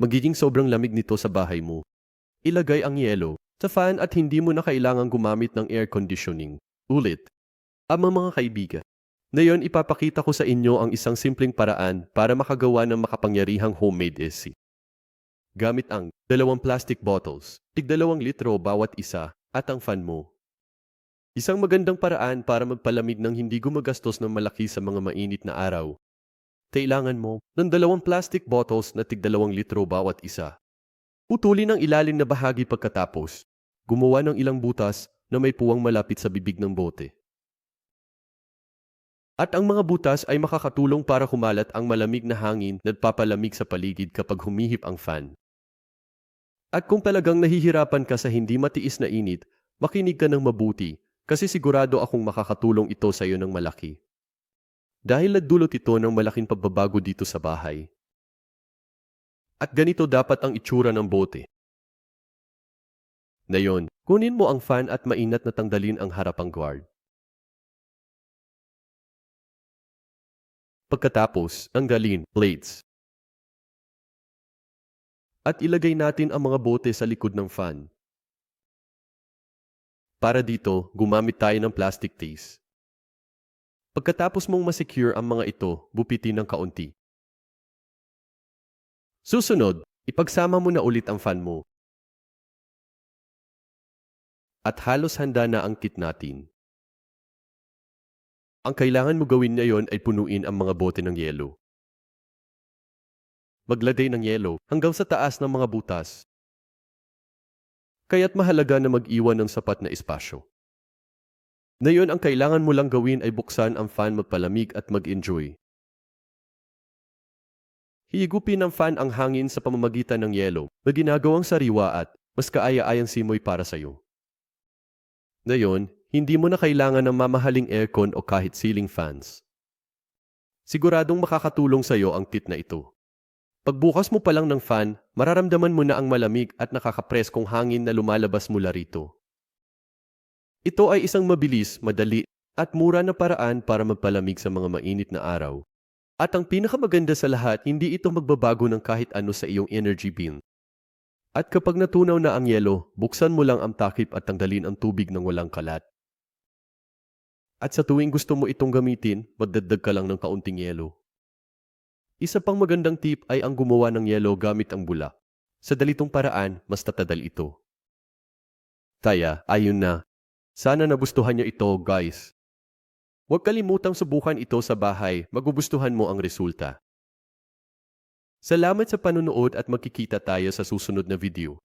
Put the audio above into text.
magiging sobrang lamig nito sa bahay mo. Ilagay ang yelo sa fan at hindi mo na kailangang gumamit ng air conditioning. Ulit, amang mga kaibigan. Ngayon ipapakita ko sa inyo ang isang simpleng paraan para makagawa ng makapangyarihang homemade AC. Gamit ang dalawang plastic bottles, tig dalawang litro bawat isa, at ang fan mo. Isang magandang paraan para magpalamig ng hindi gumagastos ng malaki sa mga mainit na araw. Kailangan mo ng dalawang plastic bottles na tig dalawang litro bawat isa. Putulin ang ilalim na bahagi pagkatapos. Gumawa ng ilang butas na may puwang malapit sa bibig ng bote. At ang mga butas ay makakatulong para kumalat ang malamig na hangin na papalamig sa paligid kapag humihip ang fan. At kung talagang nahihirapan ka sa hindi matiis na init, makinig ka ng mabuti kasi sigurado akong makakatulong ito sa iyo ng malaki. Dahil nagdulot ito ng malaking pagbabago dito sa bahay. At ganito dapat ang itsura ng bote. Ngayon, kunin mo ang fan at mainat na tanggalin ang harapang guard. Pagkatapos, tanggalin plates. At ilagay natin ang mga bote sa likod ng fan. Para dito, gumamit tayo ng plastic case. Pagkatapos mong masecure ang mga ito, bupitin ng kaunti. Susunod, ipagsama mo na ulit ang fan mo. At halos handa na ang kit natin. Ang kailangan mo gawin ngayon ay punuin ang mga bote ng yelo. Maglagay ng yelo hanggang sa taas ng mga butas. Kaya't mahalaga na mag-iwan ng sapat na espasyo. Ngayon ang kailangan mo lang gawin ay buksan ang fan magpalamig at mag-enjoy. Higupin ng fan ang hangin sa pamamagitan ng yelo na ginagawang sariwa at mas kaaya-ayang simoy para sa iyo. Ngayon, hindi mo na kailangan ng mamahaling aircon o kahit ceiling fans. Siguradong makakatulong sa iyo ang kit na ito. Pagbukas mo pa lang ng fan, mararamdaman mo na ang malamig at nakakapreskong hangin na lumalabas mula rito. Ito ay isang mabilis, madali, at mura na paraan para magpalamig sa mga mainit na araw. At ang pinakamaganda sa lahat, hindi ito magbabago ng kahit ano sa iyong energy bill. At kapag natunaw na ang yelo, buksan mo lang ang takip at tanggalin ang tubig ng walang kalat. At sa tuwing gusto mo itong gamitin, magdagdag ka lang ng kaunting yelo. Isa pang magandang tip ay ang gumawa ng yelo gamit ang bulak. Sa dalitong paraan, mas tatadal ito. Kaya, ayun na. Sana nagustuhan niyo ito, guys. Huwag kalimutang subukan ito sa bahay, magugustuhan mo ang resulta. Salamat sa panunood at magkikita tayo sa susunod na video.